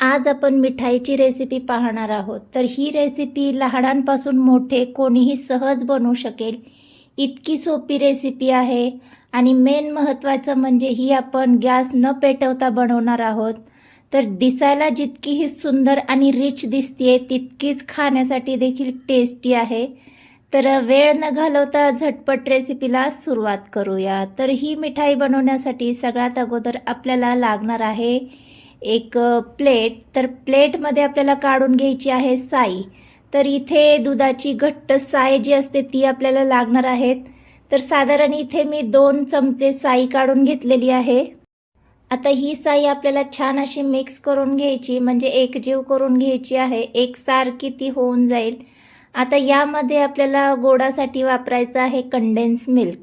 आज आपण मिठाईची रेसिपी पाहणार आहोत. तर ही रेसिपी लहानांपासून मोठे कोणीही सहज बनवू शकेल. इतकी सोपी रेसिपी आहे. आणि मेन महत्त्वाचं म्हणजे ही आपण गॅस न पेटवता बनवणार आहोत. तर दिसायला जितकी ही सुंदर आणि रिच दिसते तितकीच खाण्यासाठी देखील टेस्टी आहे. तर वेळ न घालवता झटपट रेसिपीला सुरुवात करूया. तर ही मिठाई बनवण्यासाठी सगळ्यात अगोदर आपल्याला लागणार आहे एक प्लेट तर प्लेटमध्ये आपल्याला काढून घ्यायची आहे साई. तर इथे दुधाची घट्ट साय जी असते ती आपल्याला लागणार आहेत. तर साधारण इथे मी दोन चमचे साई काढून घेतलेली आहे. आता ही साई आपल्याला छान अशी मिक्स करून घ्यायची म्हणजे एकजीव करून घ्यायची आहे. एकसारखी ती होऊन जाईल. आता यामध्ये आपल्याला गोडासाठी वापरायचं आहे कंडेन्स मिल्क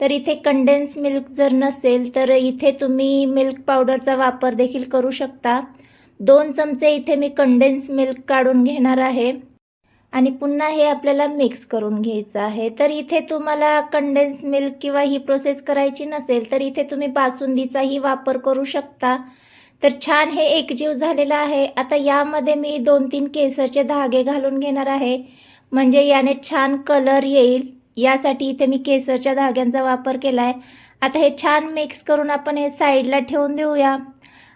तर इथे कंडेन्स मिल्क जर नसेल तर इथे तुम्ही मिल्क पावडरचा वापर देखील करू शकता. दोन चमचे इथे मी कंडेन्स मिल्क काढून घेणार आहे. आणि पुन्हा हे आपल्याला मिक्स करून घ्यायचं आहे. तर इथे तुम्हाला कंडेन्स मिल्क किंवा ही प्रोसेस करायची नसेल तर इथे तुम्ही बासुंदीचाही वापर करू शकता. तर छान हे एकजीव झालेलं आहे. आता यामध्ये मी दोन तीन केसरचे धागे घालून घेणार आहे. म्हणजे याने छान कलर येईल. यासाठी इथे मी केसरच्या धाग्यांचा वापर केला आहे आता हे छान मिक्स करून आपण हे साईडला ठेवून देऊया.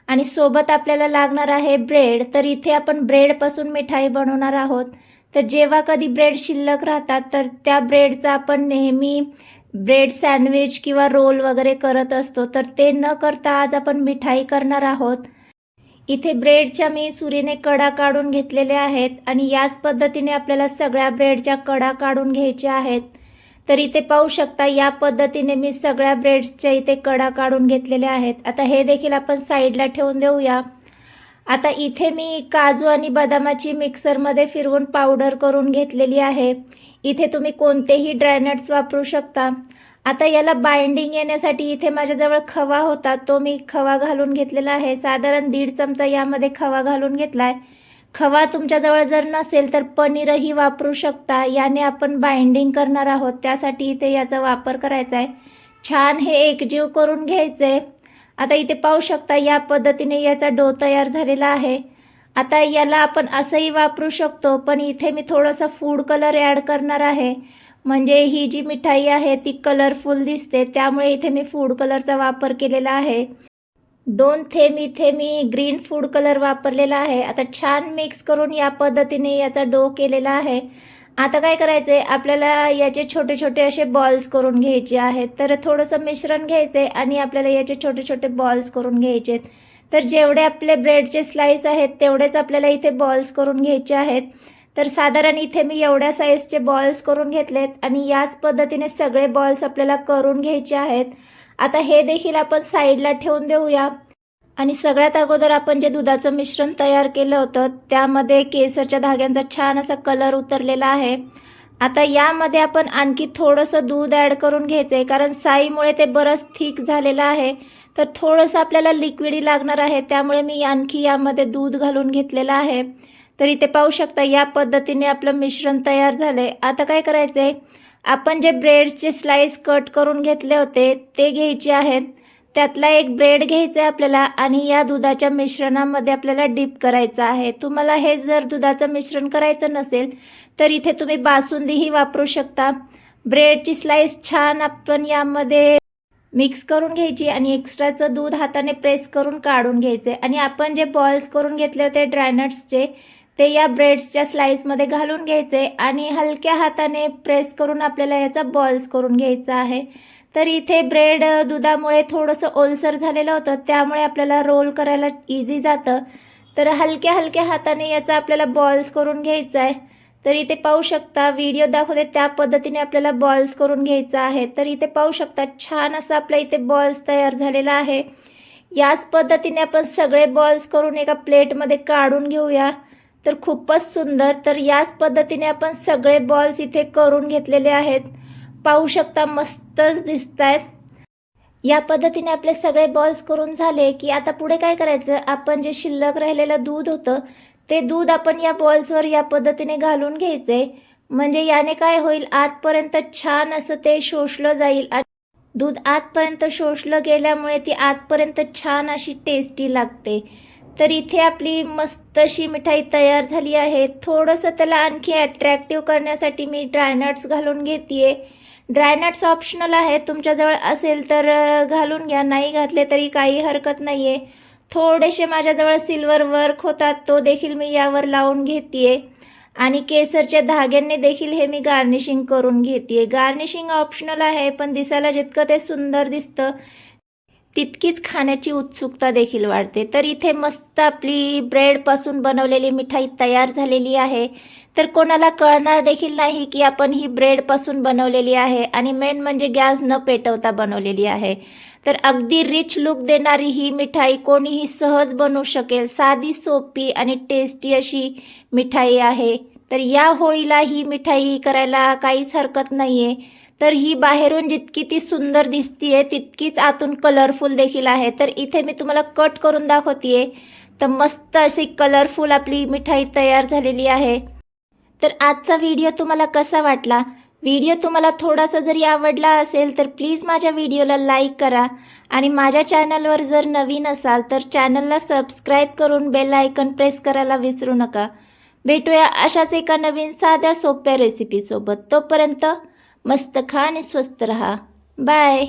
आणि सोबत आपल्याला लागणार आहे ब्रेड तर इथे आपण ब्रेडपासून मिठाई बनवणार आहोत. तर जेव्हा कधी ब्रेड शिल्लक राहतात तर त्या ब्रेडचा आपण नेहमी ब्रेड सँडविच किंवा रोल वगैरे करत असतो. तर ते न करता आज आपण मिठाई करणार आहोत. इथे ब्रेडच्या मी सुरीने कडा काढून घेतलेल्या आहेत. आणि याच पद्धतीने आपल्याला सगळ्या ब्रेडच्या कडा काढून घ्यायच्या आहेत. तर इथे पाहू शकता या पद्धतीने मी सगळ्या ब्रेड्सच्या इथे कडा काढून घेतलेल्या आहेत. आता हे देखील आपण साईडला ठेवून देऊया. आता इथे मी काजू आणि बदामाची मिक्सरमध्ये फिरवून पावडर करून घेतलेली आहे. इथे तुम्ही कोणतेही ड्रायनट्स वापरू शकता. आता याला बाइंडिंग येण्यासाठी इथे माझ्याजवळ खवा होता तो मी खवा घालून घेतलेला आहे. साधारण दीड चमचा यामध्ये खवा घालून घेतला आहे खवा तुमच्याजवळ जर नसेल तर पनीरही वापरू शकता. याने आपण बाइंडिंग करणार आहोत. त्यासाठी इथे याचा वापर करायचा आहे. छान हे एकजीव करून घ्यायचं. आहे आता इथे पाहू शकता या पद्धतीने याचा डो तयार झालेला आहे. आता याला आपण असंही वापरू शकतो पण इथे मी थोडंसं फूड कलर ॲड करणार आहे. म्हणजे ही जी मिठाई आहे ती कलरफुल दिसते. त्यामुळे इथे मी फूड कलरचा वापर केलेला आहे. दोन थेंब इथे मी ग्रीन फूड कलर वापरलेला आहे. आता छान मिक्स करून या पद्धतीने याचा डो केलेला आहे. आता काय करायचं आहे आपल्याला याचे छोटे छोटे असे बॉल्स करून घ्यायचे आहेत. तर थोडंसं मिश्रण घ्यायचं आहे आणि आपल्याला याचे छोटे छोटे बॉल्स करून घ्यायचे आहेत तर जेवढे आपले ब्रेडचे स्लाईस आहेत तेवढेच आपल्याला इथे बॉल्स करून घ्यायचे आहेत. तर साधारण इथे मी एवढ्या साईजचे बॉल्स करून घेतलेत आणि याच पद्धतीने सगळे बॉल्स आपल्याला करून घ्यायचे आहेत. आता हे देखील आपण साईडला ठेवून देऊया. आणि सगळ्यात अगोदर आपण जे दुधाचं मिश्रण तयार केलं होतं त्यामध्ये केसरच्या धाग्यांचा छान असा कलर उतरलेला आहे. आता यामध्ये आपण आणखी थोडंसं दूध ॲड करून घ्यायचं आहे कारण साईमुळे ते बरंच थिक झालेलं आहे. तर थोडंसं आपल्याला लिक्विडी लागणार आहे त्यामुळे मी आणखी यामध्ये दूध घालून घेतलेलं आहे. तर इथे पाहू शकता या पद्धतीने आपलं मिश्रण तयार झालं आहे आता काय करायचं आहे आपण जे ब्रेडचे स्लाईस कट करून घेतले होते ते घ्यायचे आहेत. त्यातला एक ब्रेड घ्यायचा आहे आपल्याला आणि या दुधाच्या मिश्रणामध्ये आपल्याला डीप करायचं आहे. तुम्हाला हे जर दुधाचं मिश्रण करायचं नसेल तर इथे तुम्ही बासुंदीही वापरू शकता. ब्रेडची स्लाईस छान आपण यामध्ये मिक्स करून घ्यायची आणि एक्स्ट्राचं दूध हाताने प्रेस करून काढून घ्यायचे. आणि आपण जे बॉल्स करून घेतले होते ड्रायनट्सचे ते या ब्रेड्सच्या स्लाईसमध्ये घालून घ्यायचे आणि हलक्या हाताने प्रेस करून आपल्याला याचा बॉल्स करून घ्यायचा आहे. तर इथे ब्रेड दुधामुळे थोडंसं ओलसर झालेलं होतं त्यामुळे आपल्याला रोल करायला इझी जातं. तर हलक्या हलक्या हाताने याचा आपल्याला बॉल्स करून घ्यायचा आहे. तर इथे पाहू शकता व्हिडिओ दाखवते त्या पद्धतीने आपल्याला बॉल्स करून घ्यायचा आहे. तर इथे पाहू शकता छान असं आपल्या इथे बॉल्स तयार झालेला आहे. याच पद्धतीने आपण सगळे बॉल्स करून एका प्लेटमध्ये काढून घेऊया. तर खूपच सुंदर. तर याच पद्धतीने आपण सगळे बॉल्स इथे करून घेतलेले आहेत. पाहू शकता मस्तच दिसत आहेत या पद्धतीने आपले सगळे बॉल्स करून झाले की आता पुढे काय करायचं? आपण जे शिल्लक राहिलेलं दूध होतं ते दूध आपण या बॉल्सवर या पद्धतीने घालून घ्यायचे. म्हणजे याने काय होईल? आतपर्यंत छान असं ते शोषलं जाईल. आणि दूध आतपर्यंत शोषलं गेल्यामुळे ती आतपर्यंत छान अशी टेस्टी लागते. तर इथे आपली मस्त अशी मिठाई तयार झाली आहे. थोडंसं त्याला आणखी अट्रॅक्टिव्ह करण्यासाठी मी ड्रायनट्स घालून घेते ड्रायनट्स ऑप्शनल आहे तुमच्याजवळ असेल तर घालून घ्या. नाही घातले तरी काही हरकत नाही आहे थोडेसे माझ्याजवळ सिल्वर वर्क होतात. तो देखील मी यावर लावून घेते आणि केसरच्या धाग्यांनी देखील हे मी गार्निशिंग करून घेते गार्निशिंग ऑप्शनल आहे पण दिसायला जितकं ते सुंदर दिसतं तितकीच खाण्याची उत्सुकता देखील वाढते. तर इथे मस्त आपली ब्रेडपासून बनवलेली मिठाई तयार झालेली आहे. तर कोणाला कळणार देखील नाही की आपण ही ब्रेडपासून बनवलेली आहे आणि मेन म्हणजे गॅस न पेटवता बनवलेली आहे. तर अगदी रिच लुक देणारी ही मिठाई कोणीही सहज बनवू शकेल. साधी सोपी आणि टेस्टी अशी मिठाई आहे. तर या होळीला ही मिठाई करायला काहीच हरकत नाही आहे तर ही बाहेरून जितकी ती सुंदर दिसतीये तितकीच आतून कलरफुल देखील आहे. तर इथे मी तुम्हाला कट करून दाखवतीये. तर मस्त अशी कलरफुल आपली मिठाई तयार झालेली आहे. तर आजचा व्हिडिओ तुम्हाला कसा वाटला? व्हिडिओ तुम्हाला थोडासा जरी आवडला असेल तर प्लीज माझ्या व्हिडिओला लाईक करा. आणि माझ्या चॅनलवर जर नवीन असाल तर चॅनलला सबस्क्राईब करून बेल आयकन प्रेस करायला विसरू नका. भेटूया अशाच एका नवीन साध्या सोप्या रेसिपीसोबत तोपर्यंत मस्त खा आणि स्वस्त रहा. बाय